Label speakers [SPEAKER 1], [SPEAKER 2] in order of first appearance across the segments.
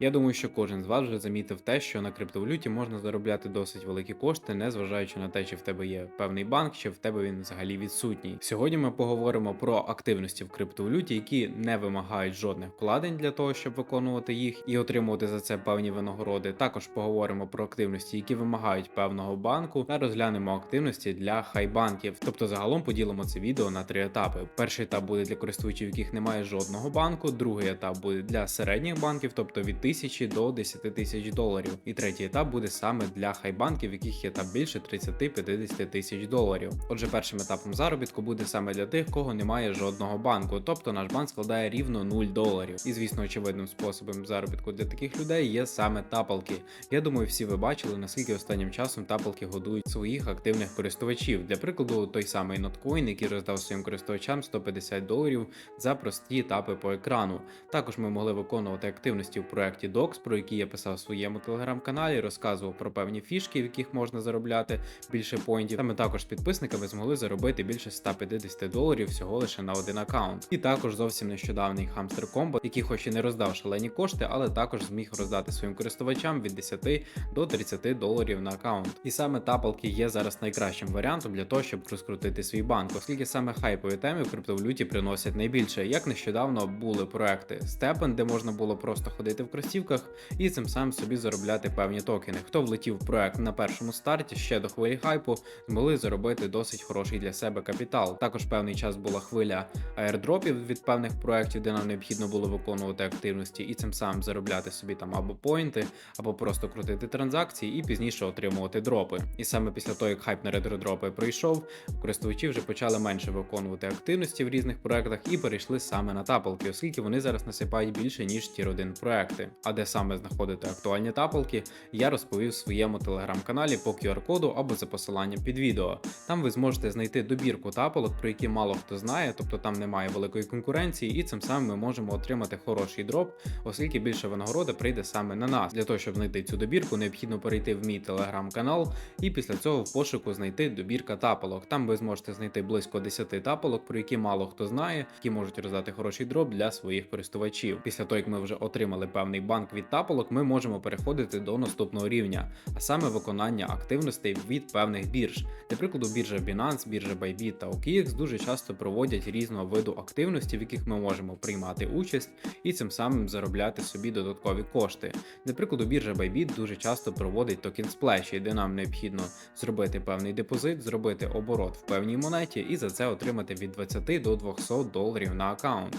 [SPEAKER 1] Я думаю, що кожен з вас вже замітив те, що на криптовалюті можна заробляти досить великі кошти, незважаючи на те, чи в тебе є певний банк, чи в тебе він взагалі відсутній. Сьогодні ми поговоримо про активності в криптовалюті, які не вимагають жодних вкладень для того, щоб виконувати їх і отримувати за це певні винагороди. Також поговоримо про активності, які вимагають певного банку, та розглянемо активності для хайбанків. Тобто загалом поділимо це відео на три етапи. Перший етап буде для користувачів, яких немає жодного банку, другий етап буде для середніх банків, тобто від тисячі до 10 тисяч доларів. І третій етап буде саме для хайбанків, яких є там більше 30-50 тисяч доларів. Отже, першим етапом заробітку буде саме для тих, кого немає жодного банку, тобто наш банк складає рівно 0 доларів. І звісно, очевидним способом заробітку для таких людей є саме тапалки. Я думаю, всі ви бачили, наскільки останнім часом тапалки годують своїх активних користувачів. Для прикладу, той самий Notcoin, який роздав своїм користувачам 150 доларів за прості тапи по екрану. Також ми могли виконувати активності в проєкті Docs, про які я писав в своєму телеграм-каналі, розказував про певні фішки, в яких можна заробляти більше поінтів. Та ми також з підписниками змогли заробити більше 150 доларів всього лише на один аккаунт. І також зовсім нещодавний хамстер комбо, який хоч і не роздав шалені кошти, але також зміг роздати своїм користувачам від 10 до 30 доларів на аккаунт. І саме тапалки є зараз найкращим варіантом для того, щоб розкрутити свій банк, оскільки саме хайпові теми в криптовалюті приносять найбільше. Як нещодавно були проекти Степен, де можна було просто ходити в кросівках і цим самим собі заробляти певні токени. Хто влетів в проект на першому старті ще до хвилі хайпу, змогли заробити досить хороший для себе капітал. Також певний час була хвиля аірдропів від певних проєктів, де нам необхідно було виконувати активності і цим самим заробляти собі там або поінти, або просто крутити транзакції і пізніше отримувати дропи. І саме після того, як хайп на ретро-дропи пройшов, користувачі вже почали менше виконувати активності в різних проектах і перейшли саме на тапалки, оскільки вони зараз насипають більше ніж тір 1 проекти. А де саме знаходити актуальні тапалки, я розповів в своєму телеграм-каналі по QR-коду або за посиланням під відео. Там ви зможете знайти добірку тапалок, про які мало хто знає, тобто там немає великої конкуренції, і цим самим ми можемо отримати хороший дроп, оскільки більше винагорода прийде саме на нас. Для того, щоб знайти цю добірку, необхідно перейти в мій телеграм-канал і після цього в пошуку знайти добірка тапалок. Там ви зможете знайти близько 10 тапалок, про які мало хто знає, які можуть роздати хороший дроп для своїх користувачів. Після того, як ми вже отримали певний банк від тапалок, ми можемо переходити до наступного рівня, а саме виконання активностей від певних бірж. Для прикладу, біржа Binance, біржа Bybit та OKX дуже часто проводять різного виду активності, в яких ми можемо приймати участь і цим самим заробляти собі додаткові кошти. Для прикладу, біржа Bybit дуже часто проводить токен сплеші, де нам необхідно зробити певний депозит, зробити оборот в певній монеті і за це отримати від 20 до 200 доларів на аккаунт.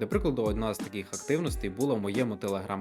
[SPEAKER 1] Для прикладу, одна з таких активностей була в моєму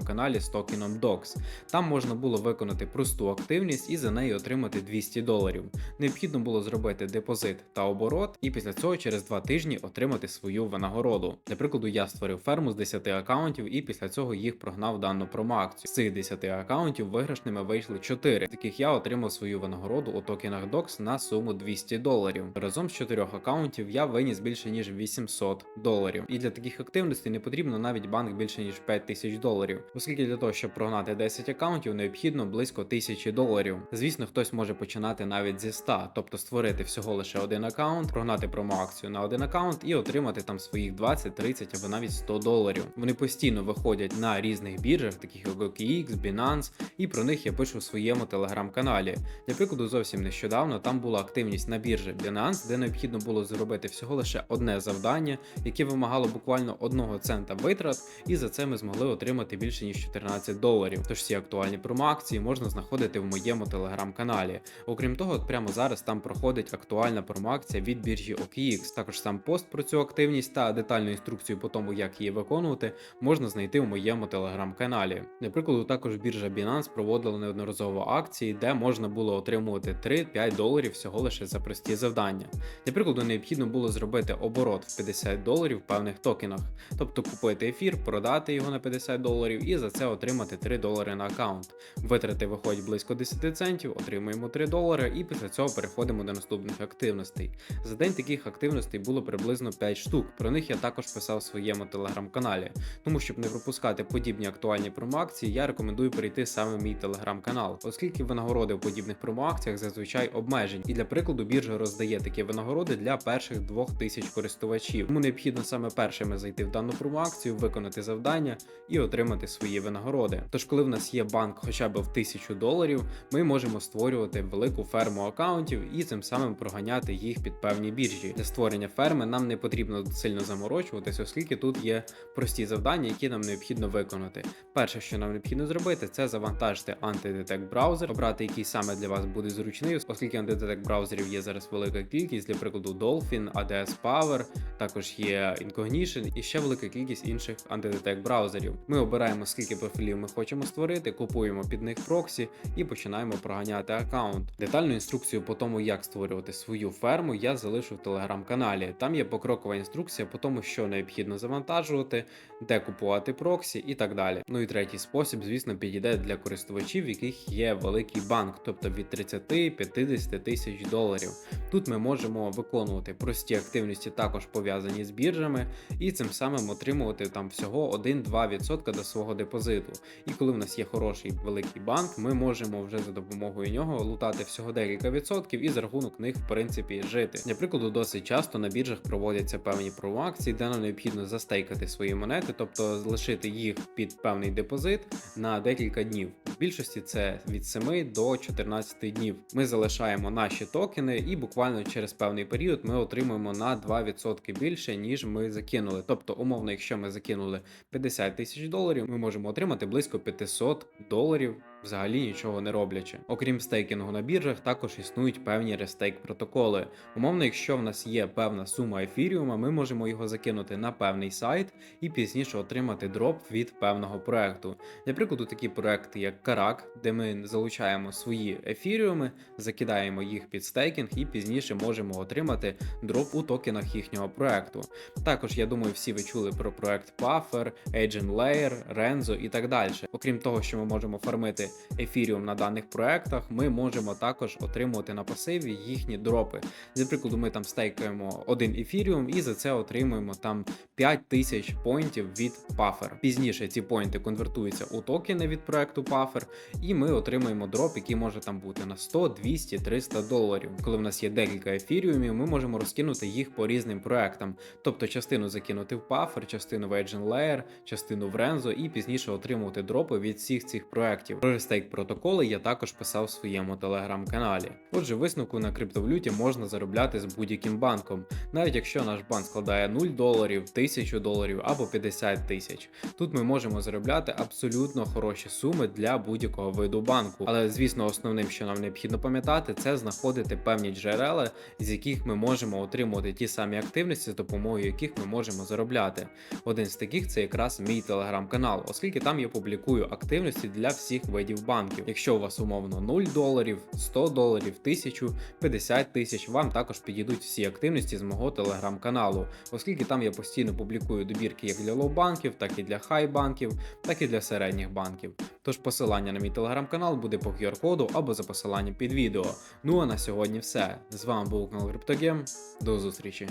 [SPEAKER 1] телеграм-каналі з токеном DOX. Там можна було виконати просту активність і за неї отримати 200 доларів. Необхідно було зробити депозит та оборот, і після цього через 2 тижні отримати свою винагороду. Для прикладу, я створив ферму з 10 аккаунтів і після цього їх прогнав дану промоакцію. З цих 10 аккаунтів виграшними вийшли 4, з яких я отримав свою винагороду у токенах DOX на суму 200 доларів. Разом з 4 аккаунтів я виніс більше ніж 800 доларів. І для таких активностей не потрібно навіть банк більше ніж 5000 доларів, оскільки для того, щоб прогнати 10 аккаунтів, необхідно близько 1000 доларів. Звісно, хтось може починати навіть зі 100, тобто створити всього лише один аккаунт, прогнати промоакцію на один аккаунт і отримати там своїх 20, 30 або навіть 100 доларів. Вони постійно виходять на різних біржах, таких як OKX, Binance, і про них я пишу в своєму телеграм-каналі. Для прикладу, зовсім нещодавно там була активність на біржі Binance, де необхідно було зробити всього лише одне завдання, яке вимагало буквально одного цента витрат, і за це ми змогли отримати більше ніж 14 доларів. Тож всі актуальні промоакції можна знаходити в моєму телеграм-каналі. Окрім того, прямо зараз там проходить актуальна промоакція від біржі OKX. Також сам пост про цю активність та детальну інструкцію по тому, як її виконувати, можна знайти в моєму телеграм-каналі. Для прикладу, також біржа Binance проводила неодноразово акції, де можна було отримувати 3-5 доларів всього лише за прості завдання. Для прикладу, необхідно було зробити оборот в 50 доларів в певних токенах, тобто купити ефір, продати його на 50 доларів і за це отримати 3 долари на аккаунт. Витрати виходять близько 10 центів, отримуємо 3 долари, і після цього переходимо до наступних активностей. За день таких активностей було приблизно 5 штук. Про них я також писав в своєму телеграм-каналі. Тому щоб не пропускати подібні актуальні промоакції, я рекомендую перейти саме в мій телеграм-канал, оскільки винагороди в подібних промоакціях зазвичай обмежені. І для прикладу, біржа роздає такі винагороди для перших 2000 користувачів. Тому необхідно саме першими зайти в дану промоакцію, виконати завдання і отримати свої винагороди. Тож, коли в нас є банк хоча б в 1000 доларів, ми можемо створювати велику ферму акаунтів і цим самим проганяти їх під певні біржі. Для створення ферми нам не потрібно сильно заморочуватися, оскільки тут є прості завдання, які нам необхідно виконати. Перше, що нам необхідно зробити, це завантажити антидетект браузер, обрати який саме для вас буде зручний, оскільки антидетект браузерів є зараз велика кількість, для прикладу Dolphin, ADS Power, також є Incognition і ще велика кількість інших антидетект браузерів. Ми обираємо скільки профілів ми хочемо створити, купуємо під них проксі і починаємо проганяти аккаунт. Детальну інструкцію по тому, як створювати свою ферму, я залишу в телеграм-каналі. Там є покрокова інструкція по тому, що необхідно завантажувати, де купувати проксі і так далі. Ну і третій спосіб, звісно, підійде для користувачів, в яких є великий банк, тобто від 30-50 тисяч доларів. Тут ми можемо виконувати прості активності, також пов'язані з біржами, і цим самим отримувати там всього 1-2% до свого депозиту. І коли в нас є хороший великий банк, ми можемо вже за допомогою нього лутати всього декілька відсотків і за рахунок них, в принципі, жити. Для прикладу, досить часто на біржах проводяться певні промо-акції, де нам необхідно застейкати свої монети, тобто залишити їх під певний депозит на декілька днів. Більшості це від 7 до 14 днів. Ми залишаємо наші токени, і буквально через певний період ми отримуємо на 2% більше, ніж ми закинули. Тобто, умовно, якщо ми закинули 50 тисяч доларів, ми можемо отримати близько 500 доларів. Взагалі нічого не роблячи. Окрім стейкінгу на біржах, також існують певні рестейк протоколи. Умовно, якщо в нас є певна сума ефіріума, ми можемо його закинути на певний сайт і пізніше отримати дроп від певного проекту. Для прикладу, такі проекти, як Карак, де ми залучаємо свої ефіріуми, закидаємо їх під стейкінг і пізніше можемо отримати дроп у токенах їхнього проекту. Також я думаю, всі ви чули про проект Puffer, Agent Layer, Renzo і так далі. Окрім того, що ми можемо фармити ефіріум на даних проектах, ми можемо також отримувати на пасиві їхні дропи. Для прикладу, ми там стейкаємо один ефіріум і за це отримуємо там 5000 поінтів від Puffer. Пізніше ці поінти конвертуються у токени від проекту Puffer, і ми отримуємо дроп, який може там бути на 100, 200, 300 доларів. Коли в нас є декілька ефіріумів, ми можемо розкинути їх по різним проектам, тобто частину закинути в Puffer, частину в Agent Layer, частину в Renzo і пізніше отримувати дропи від всіх цих проектів. Про рестейк протоколи я також писав в своєму телеграм-каналі. Отже, висновку на криптовалюті можна заробляти з будь-яким банком, навіть якщо наш банк складає 0 доларів, 1000 доларів або 50 тисяч. Тут ми можемо заробляти абсолютно хороші суми для будь-якого виду банку. Але звісно, основним, що нам необхідно пам'ятати, це знаходити певні джерела, з яких ми можемо отримувати ті самі активності, з допомогою яких ми можемо заробляти. Один з таких це якраз мій телеграм-канал, оскільки там я публікую активності для всіх видів банків. Якщо у вас умовно 0 доларів, 100 доларів, 1000, 50 тисяч, вам також підійдуть всі активності з мого телеграм-каналу, оскільки там я постійно публікую добірки як для лоу-банків, так і для хай-банків, так і для середніх банків. Тож посилання на мій телеграм-канал буде по QR-коду або за посиланням під відео. Ну а на сьогодні все. З вами був канал CryptoGame. До зустрічі.